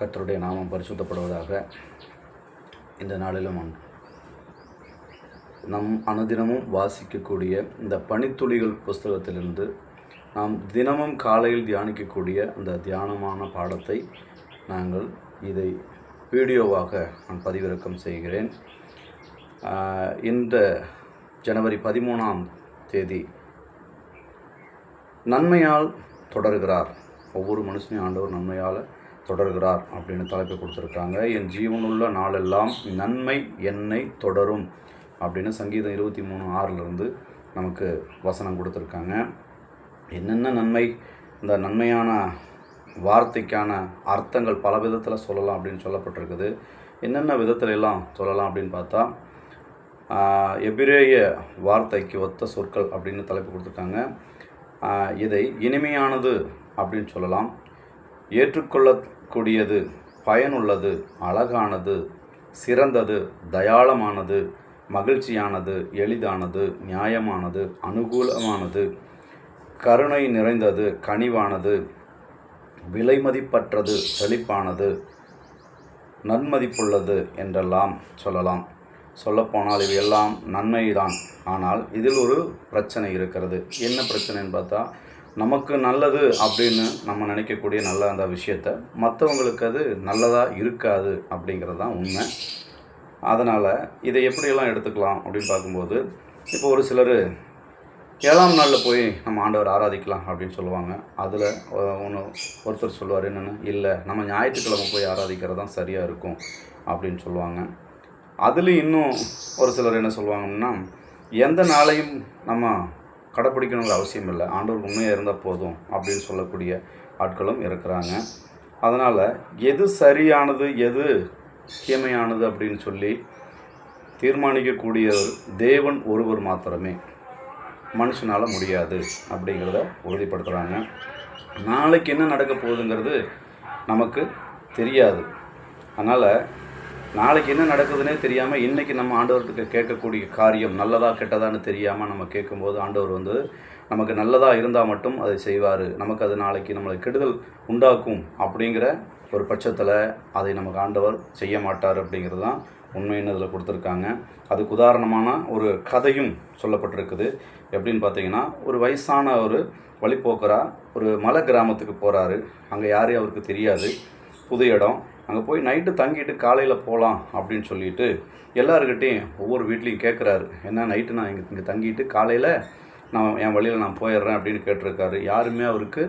கத்தருடைய நாமம் பரிசுத்தப்படுவதாக இந்த நாளிலும் நம் அனுதினமும் வாசிக்கக்கூடிய இந்த பனித்துளிகள் புஸ்தகத்திலிருந்து நாம் தினமும் காலையில் தியானிக்கக்கூடிய அந்த தியானமான பாடத்தை நாங்கள் இதை வீடியோவாக நான் பதிவிறக்கம் செய்கிறேன். இந்த ஜனவரி பதிமூணாம் தேதி நன்மையால் தொடர்கிறார். ஒவ்வொரு மனுஷனையும் ஆண்டவர் நன்மையால் தொடர்கிறார் அப்படின்னு தலைப்பு கொடுத்துருக்காங்க. என் ஜீவனுள்ள நாளெல்லாம் நன்மை என்னை தொடரும் அப்படின்னு சங்கீதம் இருபத்தி மூணு ஆறிலிருந்து நமக்கு வசனம் கொடுத்துருக்காங்க. என்னென்ன நன்மை? இந்த நன்மையான வார்த்தைக்கான அர்த்தங்கள் பல விதத்தில் சொல்லலாம் அப்படின்னு சொல்லப்பட்டிருக்குது. என்னென்ன விதத்துல எல்லாம் சொல்லலாம் அப்படின்னு பார்த்தா எபிரேய வார்த்தைக்கு ஒத்த சொற்கள் அப்படின்னு தலைப்பு கொடுத்துருக்காங்க. இதை இனிமையானது அப்படின்னு சொல்லலாம். ஏற்றுக்கொள்ளக்கூடியது பயனுள்ளது அழகானது சிறந்தது தயாளமானது மகிழ்ச்சியானது எளிதானது நியாயமானது அனுகூலமானது கருணை நிறைந்தது கனிவானது விலைமதிப்பற்றது செழிப்பானது நன்மதிப்புள்ளது என்றெல்லாம் சொல்லலாம். சொல்லப்போனால் இவையெல்லாம் நன்மைதான். ஆனால் இதில் ஒரு பிரச்சனை இருக்கிறது. என்ன பிரச்சனைன்னு பார்த்தா நமக்கு நல்லது அப்படின்னு நம்ம நினைக்கக்கூடிய நல்ல அந்த விஷயத்த மற்றவங்களுக்கு அது நல்லதாக இருக்காது அப்படிங்கிறது தான் உண்மை. அதனால் இதை எப்படியெல்லாம் எடுத்துக்கலாம் அப்படின்னு பார்க்கும்போது இப்போ ஒரு சிலர் ஏழாம் நாளில் போய் நம்ம ஆண்டவர் ஆராதிக்கலாம் அப்படின்னு சொல்லுவாங்க. அதில் ஒன்று ஒருத்தர் சொல்லுவார் என்னென்னு இல்லை நம்ம ஞாயிற்றுக்கிழமை போய் ஆராதிக்கிறது தான் சரியாக இருக்கும் அப்படின்னு சொல்லுவாங்க. அதுலேயும் இன்னும் ஒரு சிலர் என்ன சொல்லுவாங்கன்னா எந்த நாளையும் நம்ம கடைப்பிடிக்கணுங்கிற அவசியம் இல்லை. ஆண்டவர் உண்மையாக இருந்தால் போதும் அப்படின்னு சொல்லக்கூடிய ஆட்களும் இருக்கிறாங்க. அதனால் எது சரியானது எது தீமையானது அப்படின்னு சொல்லி தீர்மானிக்கக்கூடிய தேவன் ஒருவர் மாத்திரமே. மனுஷனால் முடியாது அப்படிங்கிறத உறுதிப்படுத்துகிறாங்க நாளைக்கு என்ன நடக்க போகுதுங்கிறது நமக்கு தெரியாது. அதனால் நாளைக்கு என்ன நடக்குதுன்னே தெரியாமல் இன்றைக்கி நம்ம ஆண்டவர்கிட்ட கேட்கக்கூடிய காரியம் நல்லதா கெட்டதான்னு தெரியாமல் நம்ம கேட்கும்போது ஆண்டவர் வந்து நமக்கு நல்லதாக இருந்தால் மட்டும் அதை செய்வார். நமக்கு அது நாளைக்கு நம்மளை கெடுதல் உண்டாக்கும் அப்படிங்கிற ஒரு பட்சத்தில் அதை நமக்கு ஆண்டவர் செய்ய மாட்டார் அப்படிங்கிறது தான் உண்மைன்னு இதில் கொடுத்துருக்காங்க. அதுக்கு உதாரணமான ஒரு கதையும் சொல்லப்பட்டிருக்குது. எப்படின்னு பார்த்தீங்கன்னா ஒரு வயசான ஒரு வழிபோக்கராக ஒரு மலை கிராமத்துக்கு போகிறாரு அங்கே யாரையும் அவருக்கு தெரியாது. புது இடம். அங்கே போய் நைட்டு தங்கிட்டு காலையில் போகலாம் அப்படின்னு சொல்லிட்டு எல்லாருக்கிட்டையும் ஒவ்வொரு வீட்லேயும் கேட்குறாரு என்ன நைட்டு நான் இங்கே இங்கே தங்கிட்டு காலையில் நான் என் வழியில் நான் போயிடுறேன் அப்படின்னு கேட்டிருக்காரு. யாருமே அவருக்கு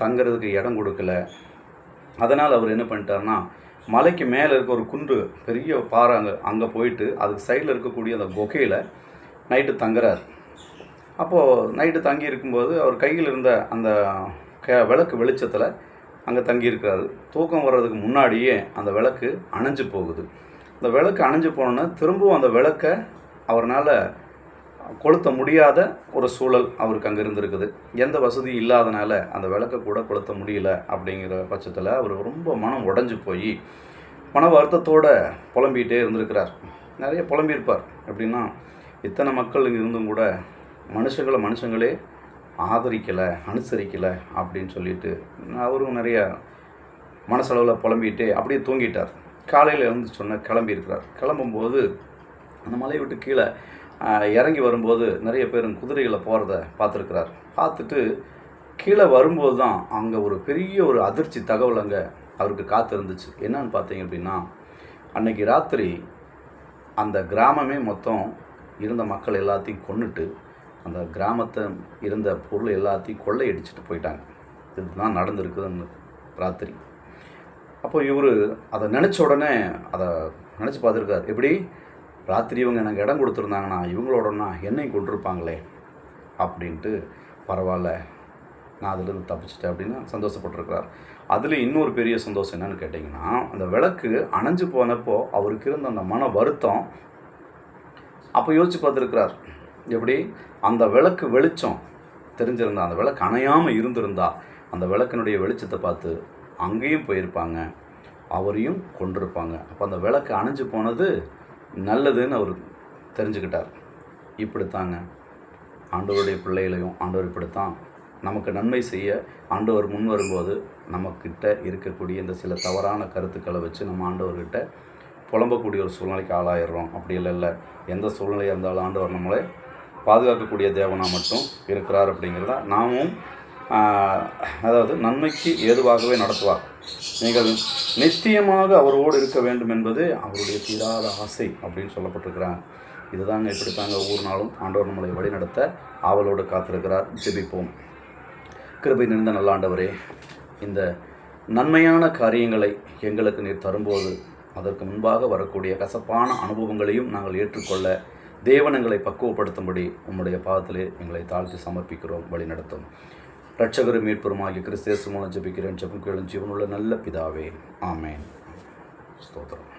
தங்குறதுக்கு இடம் கொடுக்கல. அதனால் அவர் என்ன பண்ணிட்டாருன்னா மலைக்கு மேலே இருக்க ஒரு குன்று பெரிய பாறை அங்கே அங்கே போயிட்டு அதுக்கு சைடில் இருக்கக்கூடிய அந்த குகையில் நைட்டு தங்குறார். அப்போது நைட்டு தங்கி இருக்கும்போது அவர் கையில் இருந்த அந்த க விளக்கு வெளிச்சத்தில் அங்கே தங்கியிருக்காது தூக்கம் வர்றதுக்கு முன்னாடியே அந்த விளக்கு அணைஞ்சு போகுது. அந்த விளக்கு அணைஞ்சு போனோன்னே திரும்பவும் அந்த விளக்கை அவரால் கொளுத்த முடியாத ஒரு சூழல் அவருக்கு அங்கே இருந்திருக்குது. எந்த வசதியும் இல்லாதனால அந்த விளக்கை கூட கொளுத்த முடியல அப்படிங்கிற பட்சத்தில் அவர் ரொம்ப மனம் உடஞ்சி போய் மன வருத்தத்தோட புலம்பிகிட்டே இருந்திருக்கிறார். நிறைய புலம்பியிருப்பார். எப்படின்னா இத்தனை மக்கள் இங்கே இருந்தும் கூட மனுஷங்களை மனுஷங்களே ஆதரிக்கலை அனுசரிக்கலை அப்படின்னு சொல்லிட்டு அவரும் நிறைய மனசளவில் புலம்பிட்டு அப்படியே தூங்கிட்டார். காலையில் எழுந்து சொன்ன கிளம்பியிருக்கிறார் கிளம்பும்போது அந்த மலையை விட்டு கீழே இறங்கி வரும்போது நிறைய பேர் குதிரைகளை போகிறத பார்த்துருக்கிறார். பார்த்துட்டு கீழே வரும்போது தான் அங்கே ஒரு பெரிய ஒரு அதிர்ச்சி தகவல் அங்கே அவருக்கு காத்து இருந்துச்சு. என்னன்னு பார்த்தீங்க அப்படின்னா அன்னைக்கு ராத்திரி அந்த கிராமமே மொத்தம் இருந்த மக்கள் எல்லாத்தையும் கொண்டுட்டு அந்த கிராமத்தை இருந்த பொருள் எல்லாத்தையும் கொள்ளையடிச்சிட்டு போயிட்டாங்க. இதுதான் நடந்திருக்குதுன்னு ராத்திரி. அப்போ இவர் அதை நினச்ச உடனே அதை நினச்சி பார்த்துருக்காரு. எப்படி? ராத்திரி இவங்க எனக்கு இடம் கொடுத்துருந்தாங்கன்னா இவங்களோடனா என்னையும் கொண்டிருப்பாங்களே அப்படின்ட்டு பரவாயில்ல நான் அதுலேருந்து தப்பிச்சிட்டேன் அப்படின்னு சந்தோஷப்பட்டிருக்கிறார். அதில் இன்னொரு பெரிய சந்தோஷம் என்னன்னு கேட்டிங்கன்னா அந்த விளக்கு அணைஞ்சு போனப்போ அவருக்கு இருந்த அந்த மன வருத்தம் அப்போ யோசிச்சு பார்த்துருக்கிறார். எப்படி? அந்த விளக்கு வெளிச்சம் தெரிஞ்சிருந்தா அந்த விளக்கு அணையாமல் இருந்திருந்தா அந்த விளக்கினுடைய வெளிச்சத்தை பார்த்து அங்கேயும் போயிருப்பாங்க. அவரையும் கொண்டிருப்பாங்க அப்போ அந்த விளக்கு அணைஞ்சு போனது நல்லதுன்னு அவர் தெரிஞ்சுக்கிட்டார். இப்படித்தாங்க. ஆண்டவருடைய பிள்ளைகளையும் ஆண்டவர் இப்படித்தான். நமக்கு நன்மை செய்ய ஆண்டவர் முன் வரும்போது நம்மக்கிட்ட இருக்கக்கூடிய இந்த சில தவறான கருத்துக்களை வச்சு நம்ம ஆண்டவர்கிட்ட புலம்பக்கூடிய ஒரு சூழ்நிலைக்கு ஆளாயிடுறோம். அப்படி இல்லை இல்லை. எந்த சூழ்நிலையாக இருந்தாலும் ஆண்டவர் நம்மளை பாதுகாக்கக்கூடிய தேவனாக மட்டும் இருக்கிறார் அப்படிங்கிறத நாமும் அதாவது நன்மைக்கு ஏதுவாகவே நடத்துவார். நீங்கள் நிச்சயமாக அவரோடு இருக்க வேண்டும் என்பது அவருடைய தீராத ஆசை அப்படின்னு சொல்லப்பட்டிருக்கிறாங்க இதுதாங்க இப்படி தாங்க ஒவ்வொரு நாளும் ஆண்டவர் நம்மளை வழிநடத்த ஆவலோடு காத்திருக்கிறார். ஜெபிப்போம். கிருபை நிறைந்த நல்லாண்டவரே இந்த நன்மையான காரியங்களை எங்களுக்கு நீர் தரும்போது அதற்கு முன்பாக வரக்கூடிய கசப்பான அனுபவங்களையும் நாங்கள் ஏற்றுக்கொள்ள தேவனங்களை பக்குவப்படுத்தும்படி உம்முடைய பாதத்திலே எங்களை தாழ்த்தி சமர்ப்பிக்கிறோம் வழிநடத்தும். நடத்தும் இரட்சகரும் கிறிஸ்தேசு மூலம் ஜெபிக்கிறேன் ஜபிக்கிறேன் ஜீவனுள்ள நல்ல பிதாவே. ஆமேன். ஸ்தோத்திரம்.